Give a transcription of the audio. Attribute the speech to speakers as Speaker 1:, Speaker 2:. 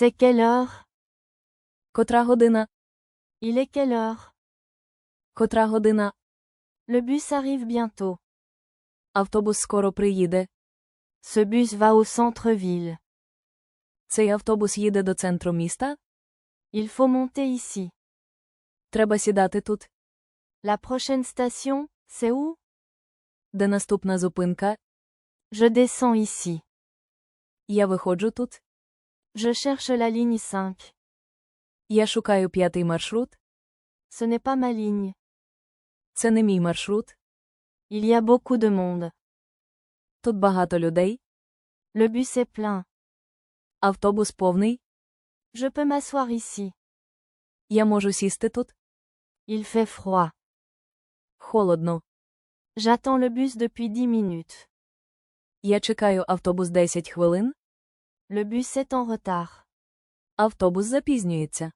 Speaker 1: C'est quelle heure
Speaker 2: Котра година?
Speaker 1: Il est quelle heure
Speaker 2: Котра година?
Speaker 1: Le bus arrive bientôt.
Speaker 2: Автобус скоро приїде.
Speaker 1: Ce bus va au centre-ville.
Speaker 2: Цей автобус їде до центру міста?
Speaker 1: Il faut monter ici.
Speaker 2: Треба сідати тут.
Speaker 1: La prochaine station, c'est où
Speaker 2: Де наступна зупинка?
Speaker 1: Je descends ici.
Speaker 2: Я виходжу тут.
Speaker 1: Je cherche la ligne 5.
Speaker 2: Я шукаю п'ятий маршрут.
Speaker 1: Ce n'est pas ma ligne.
Speaker 2: Це не мій маршрут.
Speaker 1: Il y a beaucoup de monde.
Speaker 2: Тут багато людей.
Speaker 1: Le bus est plein.
Speaker 2: Автобус повний.
Speaker 1: Je peux m'asseoir ici.
Speaker 2: Я можу сісти тут.
Speaker 1: Il fait froid.
Speaker 2: Холодно.
Speaker 1: J'attends le bus depuis 10 minutes.
Speaker 2: Я чекаю автобус 10 хвилин.
Speaker 1: Le bus est en retard.
Speaker 2: Автобус запізнюється.